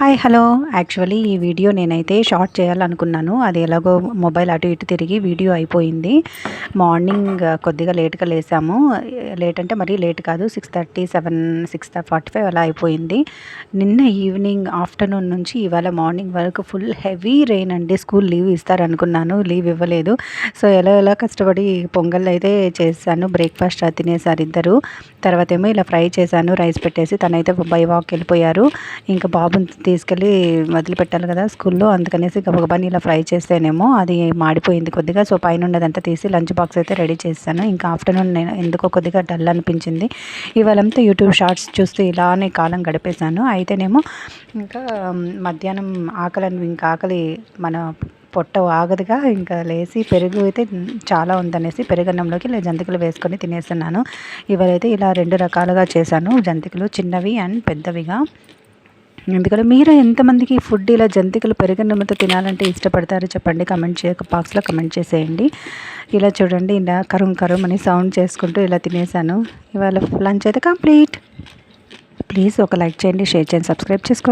Hi hello. Actually ఈ video నేనైతే short చేయాలనుకున్నాను. అది ఎలాగో మొబైల్ అటు ఇటు తిరిగి వీడియో అయిపోయింది. మార్నింగ్ కొద్దిగా లేట్గా లేసాము. లేట్ అంటే మరీ లేట్ కాదు six thirty seven six forty five అలా అయిపోయింది. నిన్న ఈవినింగ్ ఆఫ్టర్నూన్ నుంచి ఇవాళ మార్నింగ్ వరకు ఫుల్ హెవీ రెయిన్ అండి. స్కూల్ లీవ్ ఇస్తారనుకున్నాను లీవ్ ఇవ్వలేదు. సో ఎలా ఎలా కష్టపడి పొంగల్ అయితే చేశాను. బ్రేక్ఫాస్ట్ తినేసారు ఇద్దరు. తర్వాత ఏమో ఇలా ఫ్రై చేశాను రైస్ పెట్టేసి తనైతే బై వాక్ వెళ్ళిపోయారు. ఇంకా బాబుని తీసుకెళ్ళి వదిలిపెట్టాలి కదా స్కూల్లో. అందుకనేసి గబగబాని ఇలా ఫ్రై చేస్తేనేమో అది మాడిపోయింది కొద్దిగా. సో పైన ఉన్నదంతా తీసి లంచ్ బాక్స్ అయితే రెడీ చేశాను. ఇంకా ఆఫ్టర్నూన్ నేను ఎందుకో కొద్దిగా డల్ అనిపించింది. ఇవాళంతా యూట్యూబ్ షార్ట్స్ చూస్తూ ఇలానే కాలం గడిపేశాను. అయితేనేమో ఇంకా మధ్యాహ్నం ఆకలి ఇంకా ఆకలి మన పొట్ట ఆగదుగా ఇంకా లేచి పెరుగు అయితే చాలా ఉందనేసి పెరుగన్నంలోకి జంతికలు వేసుకొని తినేస్తున్నాను. ఇవాళైతే ఇలా రెండు రకాలుగా చేశాను. జంతికలు చిన్నవి అండ్ పెద్దవిగా. ఎందుకంటే మీరు ఎంతమందికి ఫుడ్ ఇలా జంతికలు పెరిగినమ్మతో తినాలంటే ఇష్టపడతారో చెప్పండి. కమెంట్ చే బాక్స్లో కమెంట్ చేసేయండి. ఇలా చూడండి ఇలా కరుం కరుం అని సౌండ్ చేసుకుంటూ ఇలా తినేసాను. ఇవాళ లంచ్ అయితే కంప్లీట్ ప్లీజ్ ఒక లైక్ చేయండి షేర్ చేయండి సబ్స్క్రైబ్ చేసుకోండి.